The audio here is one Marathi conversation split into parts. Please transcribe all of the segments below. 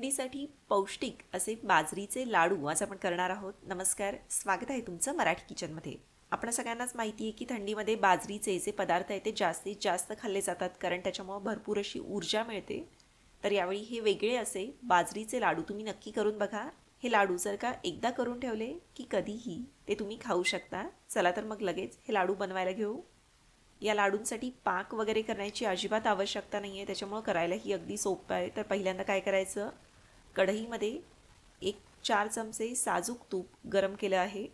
थंडीसाठी पौष्टिक असे बाजरीचे लाडू आज आपण करणार आहोत. नमस्कार स्वागत आहे तुमचं मराठी किचनमध्ये. आपण सगळ्यांनाच माहिती आहे की थंडीमध्ये बाजरीचे जे पदार्थ आहेत ते जास्तीत जास्त खाल्ले जातात कारण त्याच्यामुळं भरपूर अशी ऊर्जा मिळते. तर यावेळी हे वेगळे असे बाजरीचे लाडू तुम्ही नक्की करून बघा. हे लाडू जर का एकदा करून ठेवले की कधीही ते तुम्ही खाऊ शकता. चला तर मग लगेच हे लाडू बनवायला घेऊ. या लाडूंसाठी पाक वगैरे करण्याची अजिबात आवश्यकता नाही आहे त्याच्यामुळं करायलाही अगदी सोपं आहे. तर पहिल्यांदा काय करायचं? कढईमध्ये एक चार चमचे साजूक तूप गरम केलं आहे.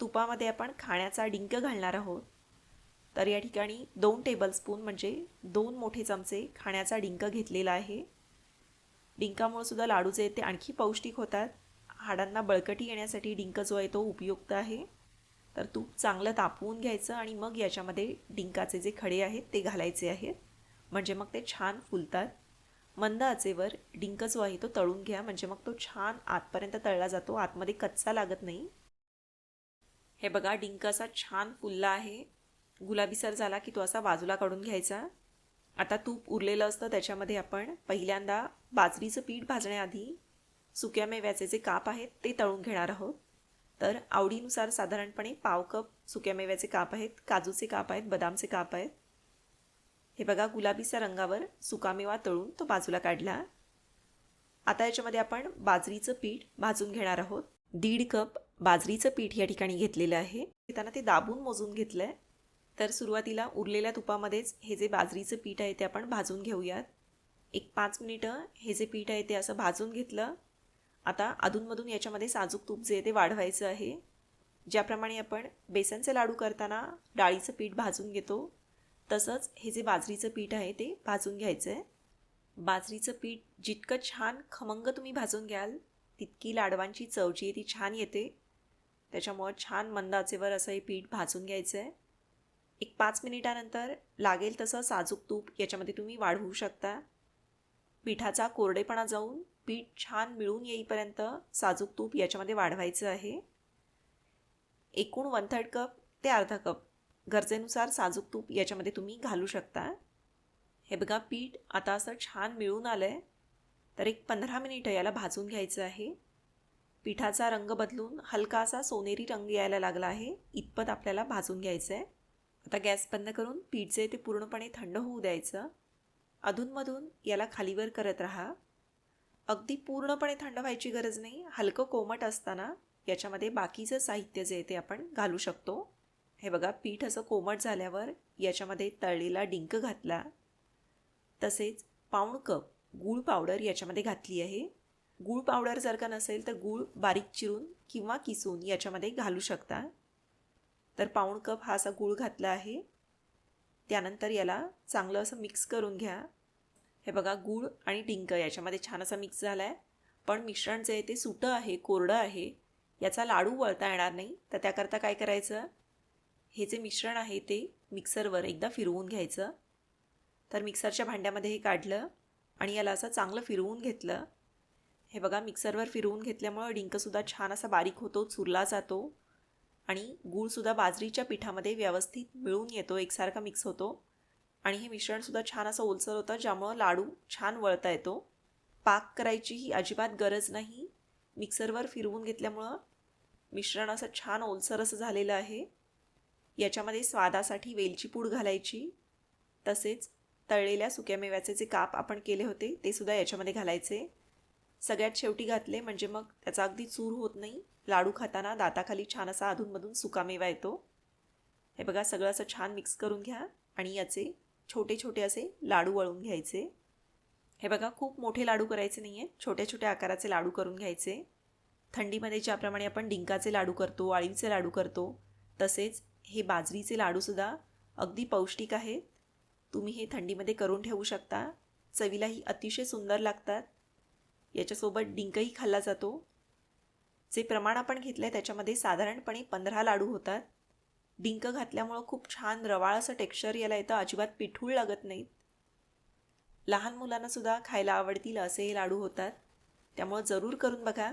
तुपामध्ये आपण खाण्याचा डिंक घालणार आहोत. तर या ठिकाणी दोन टेबलस्पून म्हणजे दोन मोठे चमचे खाण्याचा डिंक घेतलेला आहे. डिंकामुळे सुद्धा लाडू जे आहेत ते आणखी पौष्टिक होतात. हाडांना बळकटी येण्यासाठी डिंक जो आहे तो उपयुक्त आहे. तर तूप चांगलं तापवून घ्यायचं आणि मग याच्यामध्ये डिंकाचे जे खडे आहेत ते घालायचे आहेत. म्हणजे मग ते छान फुलतात. मंद आचेवर डिंक जो आहे तो तळून घ्या म्हणजे मग तो छान आतपर्यंत तळला जातो आतमध्ये कच्चा लागत नाही. हे बघा डिंक असा छान फुलला आहे. गुलाबीसर झाला की तो असा बाजूला काढून घ्यायचा. आता तूप उरलेलं असतं त्याच्यामध्ये आपण पहिल्यांदा बाजरीचं पीठ भाजण्याआधी सुक्या मेव्याचे जे काप आहेत ते तळून घेणार आहोत. तर आवडीनुसार साधारणपणे पाव कप सुक्या मेव्याचे काप आहेत काजूचे काप आहेत बदामचे काप आहेत. हे बघा गुलाबीच्या रंगावर सुकामेवा तळून तो बाजूला काढला. आता याच्यामध्ये आपण बाजरीचं पीठ भाजून घेणार आहोत. दीड कप बाजरीचं पीठ या ठिकाणी घेतलेलं आहे. त्यांना ते दाबून मोजून घेतलं आहे तर सुरुवातीला उरलेल्या तुपामध्येच हे जे बाजरीचं पीठ आहे ते आपण भाजून घेऊयात. एक पाच मिनिटं हे जे पीठ आहे ते असं भाजून घेतलं. आता अधूनमधून याच्यामध्ये साजूक तूप जे आहे ते वाढवायचं आहे. ज्याप्रमाणे आपण बेसनचे लाडू करताना डाळीचं पीठ भाजून घेतो. तसंच हे जे बाजरीचं पीठ आहे ते भाजून घ्यायचं आहे. बाजरीचं पीठ जितकं छान खमंग तुम्ही भाजून घ्याल तितकी लाडवांची चव जी आहे ती छान येते. त्याच्यामुळं छान मंदाचेवर असं हे पीठ भाजून घ्यायचं आहे. एक पाच मिनिटानंतर लागेल तसं साजूक तूप याच्यामध्ये तुम्ही वाढवू शकता. पिठाचा कोरडेपणा जाऊन पीठ छान मिळून येईपर्यंत साजूक तूप याच्यामध्ये वाढवायचं आहे. एकूण वन थर्ड कप ते अर्धा कप गरजेनुसार साजूक तूप याच्यामध्ये तुम्ही घालू शकता. हे बघा पीठ आता असं छान मिळून आलं आहे तर एक पंधरा मिनिटं याला भाजून घ्यायचं आहे. पिठाचा रंग बदलून हलका असा सोनेरी रंग यायला लागला आहे. इतपत आपल्याला भाजून घ्यायचं आहे आता गॅस बंद करून पीठ जे ते पूर्णपणे थंड होऊ द्यायचं. अधूनमधून याला खालीवर करत राहा. अगदी पूर्णपणे थंड व्हायची गरज नाही. हलकं कोमट असताना याच्यामध्ये बाकीचं साहित्य जे आहे ते आपण घालू शकतो. हे बघा पीठ असं कोमट झाल्यावर याच्यामध्ये तळलेला डिंक घातला. तसेच पाऊण कप गूळ पावडर याच्यामध्ये घातली आहे. गूळ पावडर जर का नसेल तर गूळ बारीक चिरून किंवा किसून याच्यामध्ये घालू शकता. तर पाऊण कप हा असा गूळ घातला आहे. त्यानंतर याला चांगलं असं मिक्स करून घ्या. हे बघा गूळ आणि डिंक याच्यामध्ये छान असा मिक्स झाला आहे पण मिश्रण जे आहे ते सुटं आहे कोरडं आहे. याचा लाडू वळता येणार नाही. तर त्याकरता काय करायचं? हे जे मिश्रण आहे ते मिक्सरवर एकदा फिरवून घ्यायचं. तर मिक्सरच्या भांड्यामध्ये हे काढलं आणि याला असं चांगलं फिरवून घेतलं. हे बघा मिक्सरवर फिरवून घेतल्यामुळं डिंकसुद्धा छान असा बारीक होतो चुरला जातो आणि गूळसुद्धा बाजरीच्या पिठामध्ये व्यवस्थित मिळून येतो एकसारखा मिक्स होतो. आणि हे मिश्रणसुद्धा छान असं ओलसर होतं ज्यामुळं लाडू छान वळता येतो. पाक करायची ही अजिबात गरज नाही. मिक्सरवर फिरवून घेतल्यामुळं मिश्रण असं छान ओलसर असं झालेलं आहे. याच्यामध्ये स्वादासाठी वेलची पूड घालायची तसेच तळलेल्या सुक्या मेव्याचे जे काप आपण केले होते ते सुद्धा याच्यामध्ये घालायचे. सगळ्यात शेवटी घातले म्हणजे मग त्याचा अगदी चूर होत नाही. लाडू खाताना दाताखाली छान असा अधूनमधून सुकामेवा येतो. हे बघा सगळं असं छान मिक्स करून घ्या आणि याचे छोटे छोटे असे लाडू वळून घ्यायचे. हे बघा खूप मोठे लाडू करायचे नाही आहे छोट्या छोट्या आकाराचे लाडू करून घ्यायचे. थंडीमध्ये ज्याप्रमाणे आपण डिंकाचे लाडू करतो आळीचे लाडू करतो तसेच हे बाजरीचे लाडूसुद्धा अगदी पौष्टिक आहेत. तुम्ही हे थंडीमध्ये करून ठेवू शकता. चवीलाही अतिशय सुंदर लागतात. याच्यासोबत डिंकही खाल्ला जातो. जे प्रमाण आपण घेतलं आहे त्याच्यामध्ये साधारणपणे पंधरा लाडू होतात. डिंक घातल्यामुळं खूप छान रवाळ असं टेक्स्चर याला येतं. अजिबात पिठूळ लागत नाहीत. लहान मुलांनासुद्धा खायला आवडतील असे हे लाडू होतात. त्यामुळं जरूर करून बघा.